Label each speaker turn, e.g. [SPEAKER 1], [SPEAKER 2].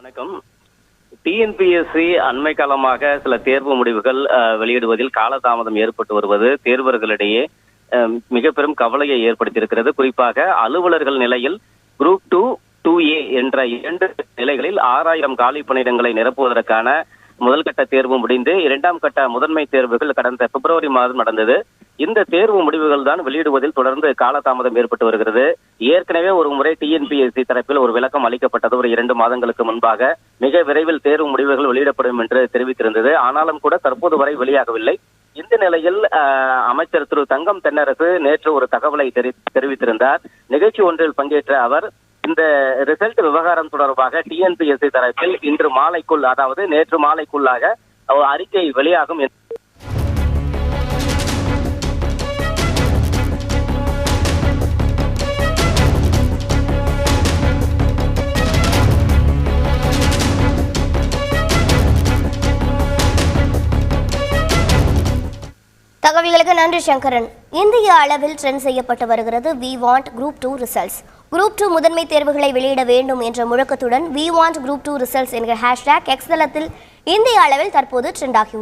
[SPEAKER 1] வணக்கம். டிஎன்பிஎஸ்சி அண்மை காலமாக சில தேர்வு முடிவுகள் வெளியிடுவதில் காலதாமதம் ஏற்பட்டு வருவது தேர்வர்களிடையே மிக பெரும் கவலையை ஏற்படுத்தியிருக்கிறது. குறிப்பாக அலுவலர்கள் நிலையில் குரூப் டூ டூ ஏ என்ற இரண்டு நிலைகளில் ஆறாயிரம் காலி பணியிடங்களை நிரப்புவதற்கான முதல் கட்ட தேர்வு முடிந்து இரண்டாம் கட்ட முதன்மை தேர்வுகள் கடந்த பிப்ரவரி மாதம் நடந்தது. இந்த தேர்வு முடிவுகள் தான் வெளியிடுவதில் தொடர்ந்து காலதாமதம் ஏற்பட்டு வருகிறது. ஏற்கனவே ஒரு முறை டிஎன்பிஎஸ்சி தரப்பில் ஒரு விளக்கம் அளிக்கப்பட்டது ஒரு இரண்டு மாதங்களுக்கு முன்பாக. மிக விரைவில் தேர்வு முடிவுகள் வெளியிடப்படும் என்று தெரிவித்திருந்தது. ஆனாலும் கூட தற்போது வரை வெளியாகவில்லை. இந்த நிலையில் அமைச்சர் திரு தங்கம் தென்னரசு நேற்று ஒரு தகவலை தெரிவித்திருந்தார். நிகழ்ச்சி ஒன்றில் பங்கேற்ற அவர் இந்த ரிசல்ட் விவகாரம் தொடர்பாக டிஎன்பிஎஸ்சி தரப்பில் இன்று மாலைக்குள் அதாவது நேற்று மாலைக்குள்ளாக அறிக்கை வெளியாகும் என்று
[SPEAKER 2] தகவல்களுக்கு நன்றி சங்கரன். இந்திய அளவில் ட்ரெண்ட் செய்யப்பட்டு வருகிறது we want group two results group two முதன்மை தேர்வுகளை வெளியிட வேண்டும் என்ற முழக்கத்துடன் we want group two results என்கிற ஹேஷ்டேக் எக்ஸ் தளத்தில் இந்திய அளவில் தற்போது ட்ரெண்ட் ஆகியுள்ளது